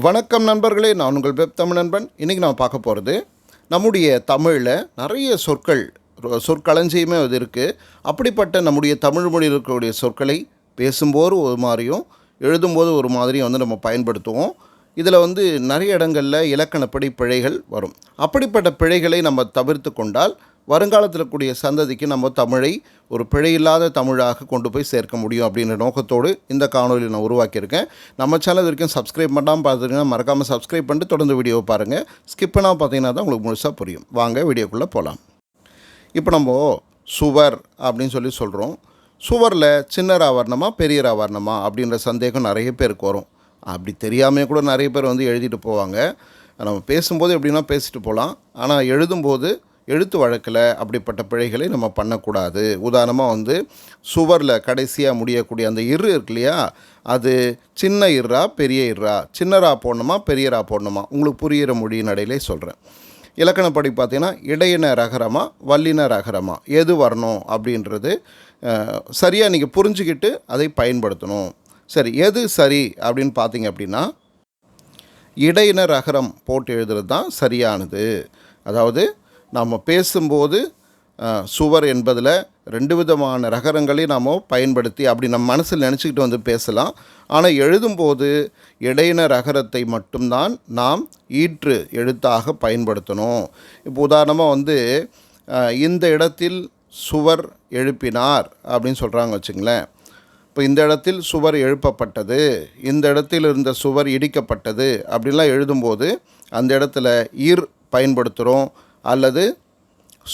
வணக்கம் நண்பர்களே நான் உங்கள் வெப் தமிழ் நண்பன். இன்றைக்கி நான் பார்க்க போகிறது நம்முடைய தமிழில் நிறைய சொற்கள் சொற்களஞ்சியுமே சொற்களஞ்சியமே அது இருக்குது அப்படிப்பட்ட நம்முடைய தமிழ் மொழியில் இருக்கக்கூடிய சொற்களை பேசும்போது ஒரு மாதிரியும் எழுதும்போது ஒரு மாதிரியும் வந்து நம்ம பயன்படுத்துவோம். இதில் வந்து நிறைய இடங்களில் இலக்கணப்படி பிழைகள் வரும். அப்படிப்பட்ட பிழைகளை நம்ம தவிர்த்து கொண்டால் வருங்காலத்தில் கூடிய சந்ததிக்கு நம்ம தமிழை ஒரு பிழையில்லாத தமிழாக கொண்டு போய் சேர்க்க முடியும் அப்படின்ற நோக்கத்தோடு இந்த காணொலி நான் உருவாக்கியிருக்கேன். நம்ம சேனல் வரைக்கும் சப்ஸ்கிரைப் பண்ணாமல் பார்த்துருக்கீங்கன்னா மறக்காமல் சப்ஸ்கிரைப் பண்ணிட்டு தொடர்ந்து வீடியோவை பாருங்கள் ஸ்கிப் பண்ணாமல் பார்த்தீங்கன்னா தான் உங்களுக்கு முழுசாக புரியும். வாங்க வீடியோக்குள்ளே போகலாம் இப்போ நம்ம சுவர் அப்படின்னு சொல்லி சொல்கிறோம் சுவரில் சின்ன ஆவரணமா பெரிய ஆவரணமா அப்படின்ற சந்தேகம் நிறைய பேருக்கு வரும். அப்படி தெரியாமல் கூட நிறைய பேர் வந்து எழுதிட்டு போவாங்க. நம்ம பேசும்போது எப்படின்னா பேசிட்டு போகலாம். ஆனால் எழுதும்போது எழுத்து வழக்கில் அப்படிப்பட்ட பிழைகளை நம்ம பண்ணக்கூடாது. உதாரணமாக வந்து சுவரில் கடைசியாக முடியக்கூடிய அந்த இரு இருக்கு இல்லையா? அது சின்ன இர்ரா பெரிய இர்ரா. சின்னரா போடணுமா பெரியரா போடணுமா? உங்களுக்கு புரிகிற மொழி நடையிலே சொல்கிறேன் இலக்கணப்படி பார்த்தீங்கன்னா இடையின ரகரமா வல்லின ரகரமா. எது வரணும் அப்படின்றது சரியாக நீங்கள் புரிஞ்சுக்கிட்டு அதை பயன்படுத்தணும். சரி எது சரி அப்படின்னு பார்த்தீங்க அப்படின்னா இடையின ரகரம் போட்டு எழுதுறது தான் சரியானது. அதாவது நாம் பேசும்போது சுவர் என்பதில் ரெண்டு விதமான ரகரங்களை நாம் பயன்படுத்தி அப்படி நம்ம மனசில் நினச்சிக்கிட்டு வந்து பேசலாம். ஆனால் எழுதும்போது இடையின ரகரத்தை மட்டும்தான் நாம் ஈற்று எழுத்தாக பயன்படுத்தணும். இப்போ உதாரணமாக வந்து இந்த இடத்தில் சுவர் எழுப்பினார் அப்படின்னு சொல்கிறாங்க வச்சுங்களேன். இப்போ இந்த இடத்தில் சுவர் எழுப்பப்பட்டது இந்த இடத்தில் இருந்த சுவர் இடிக்கப்பட்டது அப்படிலாம் எழுதும்போது அந்த இடத்துல ஈர் பயன்படுத்துகிறோம் அல்லது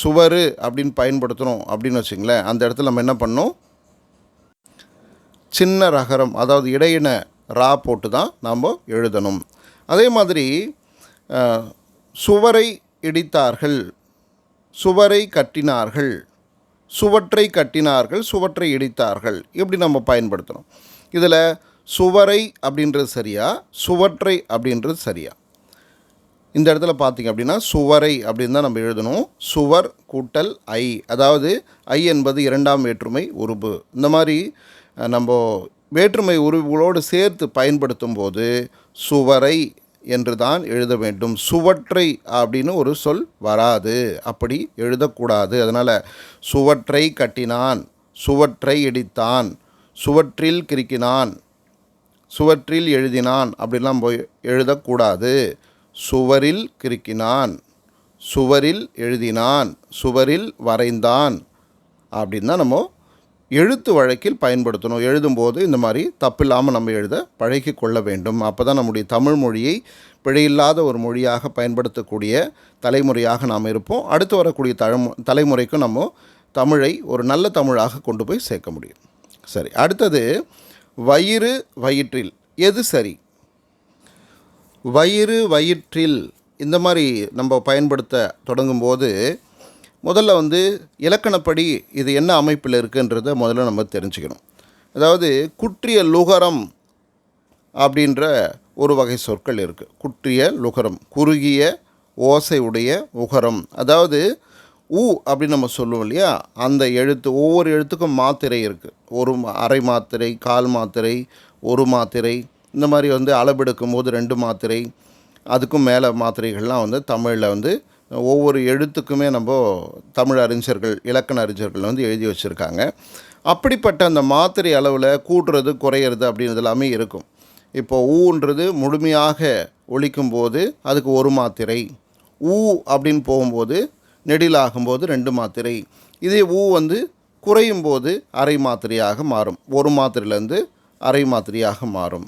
சுவர் அப்படின்னு பயன்படுத்துகிறோம் அப்படின்னு வச்சுங்களேன் அந்த இடத்துல நம்ம என்ன பண்ணோம் சின்ன ரகரம் அதாவது இடையின ரா போட்டு தான் நாம் எழுதணும். அதே மாதிரி சுவரை இடித்தார்கள் சுவரை கட்டினார்கள் சுவற்றை கட்டினார்கள் சுவற்றை இடித்தார்கள் இப்படி நம்ம பயன்படுத்தணும். இதில் சுவரை அப்படின்றது சரியா சுவற்றை அப்படின்றது சரியா. இந்த இடத்துல பார்த்தீங்க அப்படின்னா சுவரை அப்படின்னு தான் நம்ம எழுதணும். சுவர் கூட்டல் ஐ. அதாவது ஐ என்பது இரண்டாம் வேற்றுமை உருபு இந்த மாதிரி நம்ம வேற்றுமை உருவுகளோடு சேர்த்து பயன்படுத்தும் போது சுவரை என்று தான் எழுத வேண்டும். சுவற்றை அப்படின்னு ஒரு சொல் வராது. அப்படி எழுதக்கூடாது. அதனால் சுவற்றை கட்டினான் சுவற்றை இடித்தான் சுவற்றில் கிறுக்கினான் சுவற்றில் எழுதினான் அப்படிலாம் போய் எழுதக்கூடாது. சுவரில் கிறுக்கினான். சுவரில் எழுதினான். சுவரில் வரைந்தான். அப்படின்னு தான் நம்ம எழுத்து வழக்கில் பயன்படுத்தணும். எழுதும்போது இந்த மாதிரி தப்பில்லாமல் நம்ம எழுத பழகி கொள்ள வேண்டும். அப்போ தான் நம்முடைய தமிழ் மொழியை பிழையில்லாத ஒரு மொழியாக பயன்படுத்தக்கூடிய தலைமுறையாக நாம் இருப்போம். அடுத்து வரக்கூடிய தழமு தலைமுறைக்கும் நம்ம தமிழை ஒரு நல்ல தமிழாக கொண்டு போய் சேர்க்க முடியும். சரி அடுத்தது வயிறு வயிற்றில். எது சரி? வயிறு வயிற்றில் இந்த மாதிரி நம்ம பயன்படுத்த தொடங்கும்போது முதல்ல வந்து இலக்கணப்படி இது என்ன அமைப்பில் இருக்குன்றதை முதல்ல நம்ம தெரிஞ்சுக்கணும். அதாவது குற்றிய லுகரம் அப்படின்ற ஒரு வகை சொற்கள் இருக்குது குற்றிய லுகரம் குறுகிய ஓசையுடைய உகரம். அதாவது ஊ அப்படின்னு நம்ம சொல்லுவோம் இல்லையா? அந்த எழுத்து ஒவ்வொரு எழுத்துக்கும் மாத்திரை இருக்குது ஒரு மா- அரை மாத்திரை கால் மாத்திரை ஒரு மாத்திரை. இந்த மாதிரி வந்து அளவெடுக்கும் போது ரெண்டு மாத்திரை அதுக்கும் மேலே மாத்திரைகள்லாம் வந்து தமிழில் வந்து ஒவ்வொரு எழுத்துக்குமே நம்ம தமிழ் அறிஞர்கள் இலக்கண அறிஞர்கள் வந்து எழுதி வச்சுருக்காங்க. அப்படிப்பட்ட அந்த மாத்திரை அளவில் கூட்டுறது குறையிறது அப்படின்றது எல்லாமே இருக்கும். இப்போ ஊன்றது முழுமையாக ஒழிக்கும் போது அதுக்கு ஒரு மாத்திரை ஊ அப்படின்னு போகும்போது நெடிலாகும்போது ரெண்டு மாத்திரை. இதே ஊ வந்து குறையும் போது அரை மாத்திரையாக மாறும். ஒரு மாத்திரையிலேருந்து அரை மாத்திரையாக மாறும்.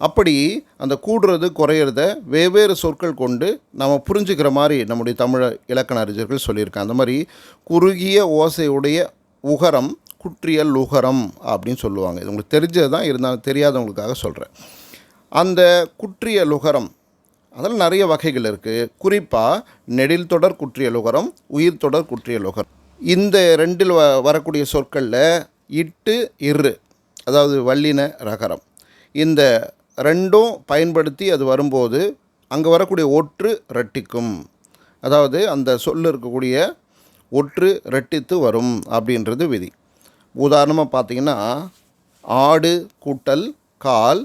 அப்படி அந்த கூடுறது குறையிறத வெவ்வேறு சொற்கள் கொண்டு நம்ம புரிஞ்சுக்கிற மாதிரி நம்முடைய தமிழ் இலக்கண அறிஞர்கள் சொல்லியிருக்காங்க. அந்த மாதிரி குறுகிய ஓசையுடைய உகரம் குற்றியல் உகரம் அப்படின்னு சொல்லுவாங்க. இது உங்களுக்கு தெரிஞ்சது தான் இருந்தாலும் தெரியாதவங்களுக்காக சொல்கிறேன் அந்த குற்றிய லுகரம் அதில் நிறைய வகைகள் இருக்குது குறிப்பாக நெடில் தொடர் குற்றிய லுகரம் உயிர் தொடர் குற்றிய லுகரம் இந்த ரெண்டில் வ வரக்கூடிய சொற்களில் இட்டு இரு அதாவது வல்லின ரகரம். இந்த ரெண்டும் பயன்படுத்தி அது வரும்போது அங்கே வரக்கூடிய ஒற்று ரெட்டிக்கும் அதாவது அந்த சொல் இருக்கக்கூடிய ஒற்று ரெட்டித்து வரும் அப்படின்றது விதி. உதாரணமாக பார்த்தீங்கன்னா ஆடு கூட்டல் கால்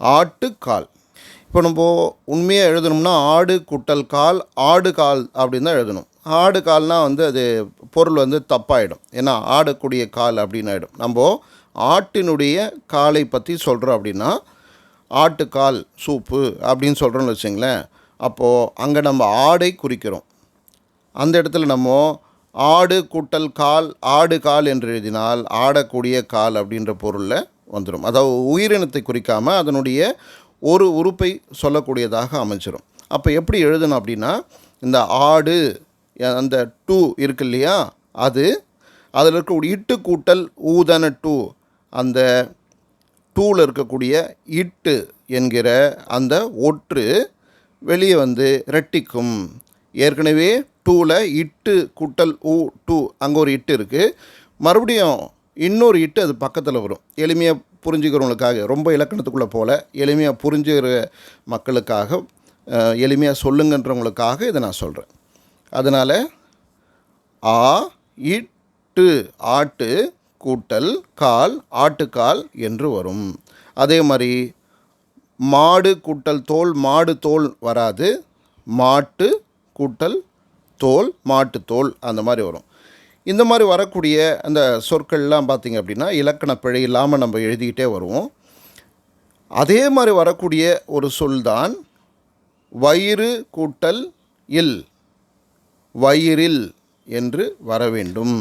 ஆட்டுக்கால் இப்போ நம்ம உண்மையாக எழுதணும்னா ஆடு குட்டல் கால் ஆடு கால் அப்படின்னு தான் எழுதணும். ஆடு கால்னால் வந்து அது பொருள் வந்து தப்பாயிடும். ஏன்னா ஆடக்கூடிய கால் அப்படின்னு ஆகிடும் நம்ம ஆட்டினுடைய காலை பற்றி சொல்கிறோம் அப்படின்னா ஆட்டுக்கால் சூப்பு அப்படின்னு சொல்கிறோம்னு வச்சுங்களேன் அப்போது அங்கே நம்ம ஆடை குறிக்கிறோம். அந்த இடத்துல நம்ம ஆடு கூட்டல் கால் ஆடு கால் என்று எழுதினால் ஆடக்கூடிய கால் அப்படின்ற பொருளில் வந்துடும் அதாவது உயிரினத்தை குறிக்காமல் அதனுடைய ஒரு உறுப்பை சொல்லக்கூடியதாக அமைஞ்சிரும். அப்போ எப்படி எழுதணும் அப்படின்னா இந்த ஆடு அந்த டூ இருக்கு இல்லையா அது அதில் இருக்கக்கூடிய இட்டு கூட்டல் ஊதன டூ. அந்த டூவில் இருக்கக்கூடிய இட்டு என்கிற அந்த ஒற்று வெளியே வந்து ரெட்டிக்கும் ஏற்கனவே டூவில் இட்டு கூட்டல் ஊ டூ அங்கே ஒரு இட்டு இருக்குது மறுபடியும் இன்னொரு இட்டு அது பக்கத்தில் வரும். எளிமையாக புரிஞ்சுக்கிறவங்களுக்காக ரொம்ப இலக்கணத்துக்குள்ளே போல எளிமையாக புரிஞ்சுக்கிற மக்களுக்காக எளிமையாக சொல்லுங்கன்றவங்களுக்காக இதை நான் சொல்கிறேன் அதனால் ஆ இட்டு ஆட்டு கூட்டல் கால் ஆட்டுக்கால் என்று வரும். அதே மாதிரி மாடு கூட்டல் தோல் மாடு தோல் வராது. மாட்டு கூட்டல் தோல் மாட்டு தோல் அந்த மாதிரி வரும். இந்த மாதிரி வரக்கூடிய அந்த சொற்கள்லாம் பார்த்திங்க அப்படின்னா இலக்கண பிழை இல்லாமல் நம்ம எழுதிக்கிட்டே வருவோம். அதே மாதிரி வரக்கூடிய ஒரு சொல்தான் வயிறு கூட்டல் இல். வயிறில் என்று வர வேண்டும்.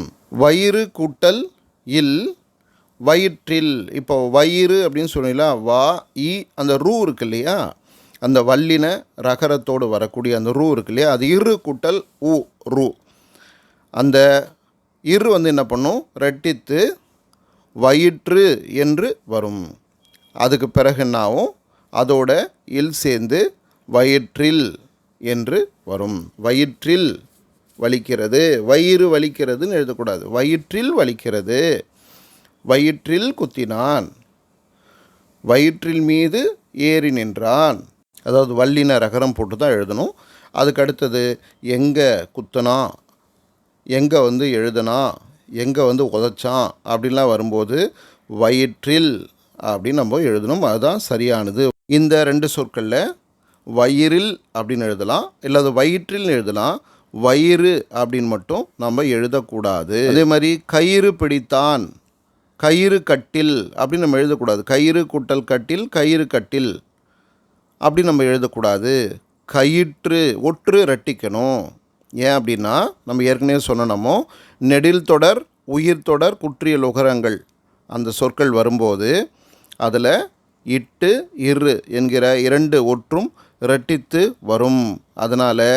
வயிறு கூட்டல் இல் வயிற்றில். இப்போ வயிறு அப்படின்னு சொன்னீங்களா? வா இ அந்த ரூ இருக்கு இல்லையா? அந்த வல்லின ரகரத்தோடு வரக்கூடிய அந்த ரூ இருக்கு இல்லையா? அது இரு கூட்டல் உ ரூ. அந்த இரு வந்து என்ன பண்ணும்? ரெட்டித்து வயிற்று என்று வரும். அதுக்கு பிறகு என்னாகும் அதோட இல் சேர்ந்து வயிற்றில் என்று வரும். வயிற்றில் வலிக்கிறது வயிறு வலிக்கிறதுன்னு எழுதக்கூடாது. வயிற்றில் வலிக்கிறது. வயிற்றில் குத்தினான். வயிற்றில் மீது ஏறி நின்றான். அதாவது வல்லின ரகரம் போட்டு தான் எழுதணும். அதுக்கு அடுத்தது எங்கே குத்தனா? எங்கே வந்து எழுதுனா? எங்கே வந்து உதச்சான்? அப்படின்லாம் வரும்போது வயிற்றில் அப்படின்னு நம்ம எழுதணும். அதுதான் சரியானது. இந்த ரெண்டு சொற்களில் வயிறில் அப்படின்னு எழுதலாம். இல்லை அது வயிற்றில் எழுதலாம். வயிறு அப்படின்னு மட்டும் நம்ம எழுதக்கூடாது. அதே மாதிரி கயிறு பிடித்தான் கயிறு கட்டில் அப்படின்னு நம்ம எழுதக்கூடாது. கயிறு குட்டல் கட்டில் கயிறு கட்டில் அப்படி நம்ம எழுதக்கூடாது. கயிற்று ஒற்று ரட்டிக்கணும் ஏன் அப்படின்னா நம்ம ஏற்கனவே சொன்னோமோ நெடில் தொடர் உயிர் தொடர் குற்றிய லுகரங்கள் அந்த சொற்கள் வரும்போது அதில் இட்டு இரு என்கிற இரண்டு ஒற்றும் இரட்டித்து வரும். அதனால்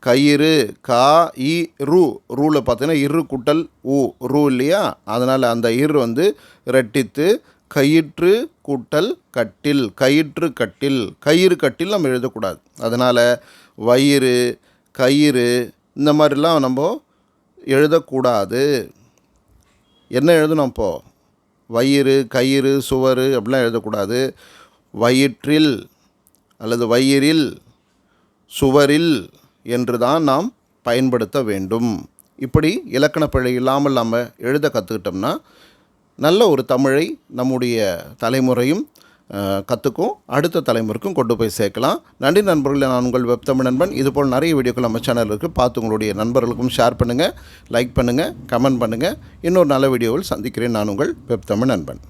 கயிறு கா இ ரு. ரூவில் பார்த்தீங்கன்னா இரு குட்டல் உ ரூ இல்லையா? அதனால் அந்த இரு வந்து ரெட்டித்து கயிற்று கூட்டல் கட்டில். கயிற்று கட்டில். கயிறு கட்டில் நம்ம எழுதக்கூடாது. அதனால் வயிறு கயிறு இந்த மாதிரிலாம் நம்ம எழுதக்கூடாது. என்ன எழுதணும் இப்போது வயிறு கயிறு சுவர் அப்படிலாம் எழுதக்கூடாது. வயிற்றில் அல்லது வயிறில் சுவரில். என்று தான் நாம் பயன்படுத்த வேண்டும். இப்படி இலக்கண பிழை இல்லாமல் நம்ம எழுத கற்றுக்கிட்டோம்னா நல்ல ஒரு தமிழை நம்முடைய தலைமுறையும் கற்றுக்கும் அடுத்த தலைமுறைக்கும் கொண்டு போய் சேர்க்கலாம். நன்றி நண்பர்களே நான் உங்கள் வெப் தமிழ் நண்பன். இதுபோல் நிறைய வீடியோக்கள் நம்ம சேனல் இருக்குது பார்த்து உங்களுடைய நண்பர்களுக்கும் ஷேர் பண்ணுங்கள் லைக் பண்ணுங்கள் கமெண்ட் பண்ணுங்கள் இன்னொரு நல்ல வீடியோவில் சந்திக்கிறேன் நான் உங்கள் வெப் தமிழ் நண்பன்.